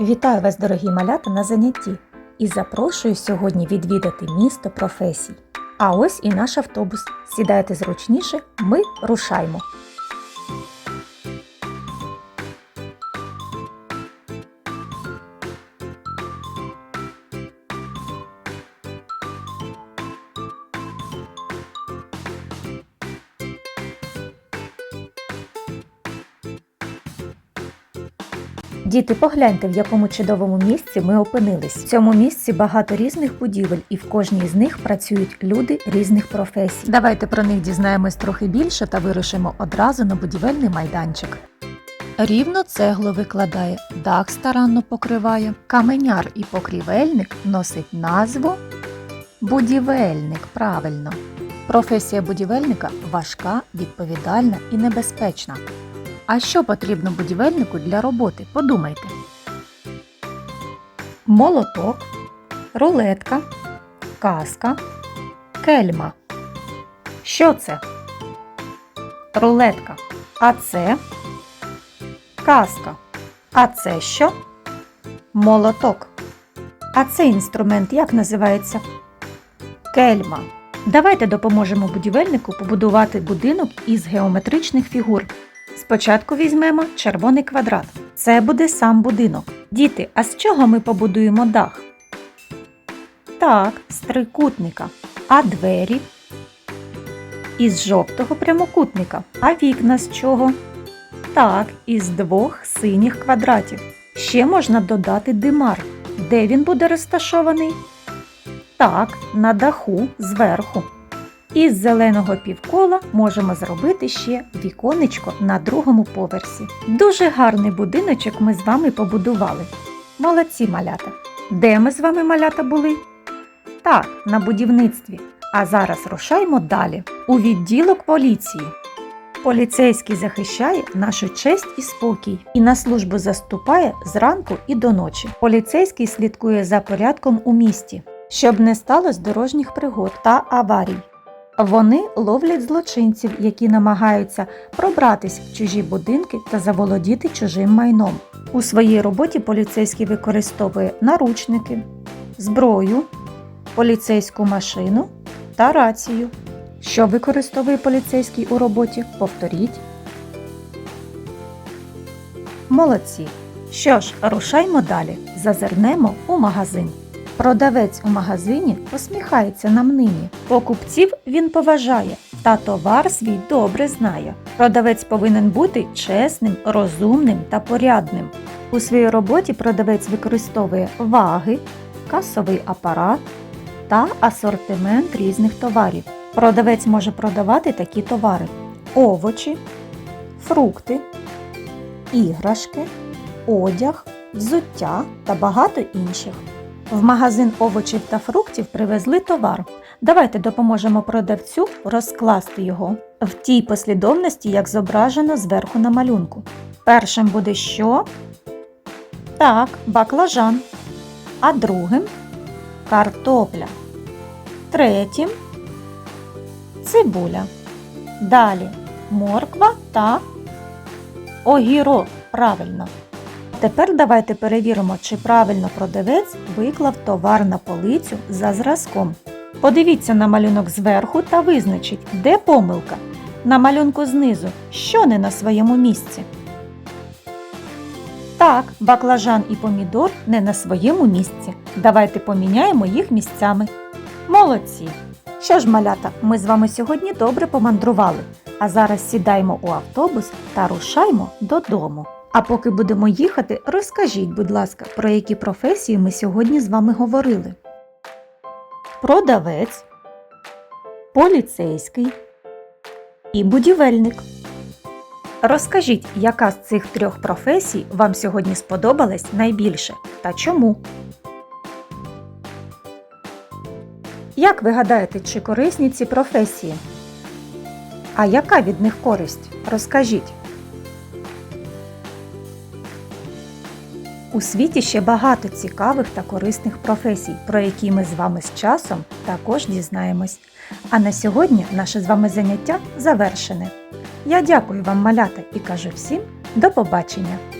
Вітаю вас, дорогі малята, на занятті і запрошую сьогодні відвідати місто професій. А ось і наш автобус. Сідайте зручніше, ми рушаймо. Діти, погляньте, в якому чудовому місці ми опинились. В цьому місці багато різних будівель, і в кожній з них працюють люди різних професій. Давайте про них дізнаємось трохи більше та вирушимо одразу на будівельний майданчик. Рівно цеглу викладає, дах старанно покриває. Каменяр і покрівельник носить назву будівельник. Правильно. Професія будівельника важка, відповідальна і небезпечна. А що потрібно будівельнику для роботи? Подумайте. Молоток, рулетка, каска, кельма. Що це? Рулетка. А це каска. А це що? Молоток. А цей інструмент як називається? Кельма. Давайте допоможемо будівельнику побудувати будинок із геометричних фігур. Спочатку візьмемо червоний квадрат. Це буде сам будинок. Діти, а з чого ми побудуємо дах? Так, з трикутника. А двері? Із жовтого прямокутника. А вікна з чого? Так, із двох синіх квадратів. Ще можна додати димар. Де він буде розташований? Так, на даху зверху. Із зеленого півкола можемо зробити ще віконечко на другому поверсі. Дуже гарний будиночок ми з вами побудували. Молодці малята! Де ми з вами малята були? Так, на будівництві. А зараз рушаймо далі у відділок поліції. Поліцейський захищає нашу честь і спокій і на службу заступає зранку і до ночі. Поліцейський слідкує за порядком у місті, щоб не сталося дорожніх пригод та аварій. Вони ловлять злочинців, які намагаються пробратись в чужі будинки та заволодіти чужим майном. У своїй роботі поліцейський використовує наручники, зброю, поліцейську машину та рацію. Що використовує поліцейський у роботі? Повторіть. Молодці. Що ж, рушаймо далі. Зазирнемо у магазин. Продавець у магазині посміхається нам нині. Покупців він поважає, та товар свій добре знає. Продавець повинен бути чесним, розумним та порядним. У своїй роботі продавець використовує ваги, касовий апарат та асортимент різних товарів. Продавець може продавати такі товари: овочі, фрукти, іграшки, одяг, взуття та багато інших. В магазин овочів та фруктів привезли товар. Давайте допоможемо продавцю розкласти його в тій послідовності, як зображено зверху на малюнку. Першим буде що? Так, баклажан. А другим картопля. Третім цибуля. Далі морква та огірок. Правильно. Тепер давайте перевіримо, чи правильно продавець виклав товар на полицю за зразком. Подивіться на малюнок зверху та визначіть, де помилка. На малюнку знизу, що не на своєму місці. Так, баклажан і помідор не на своєму місці. Давайте поміняємо їх місцями. Молодці! Що ж, малята, ми з вами сьогодні добре помандрували, а зараз сідаємо у автобус та рушаймо додому. А поки будемо їхати, розкажіть, будь ласка, про які професії ми сьогодні з вами говорили. Продавець, поліцейський і будівельник. Розкажіть, яка з цих трьох професій вам сьогодні сподобалась найбільше та чому? Як ви гадаєте, чи корисні ці професії? А яка від них користь? Розкажіть. У світі ще багато цікавих та корисних професій, про які ми з вами з часом також дізнаємось. А на сьогодні наше з вами заняття завершене. Я дякую вам, малята, і кажу всім до побачення!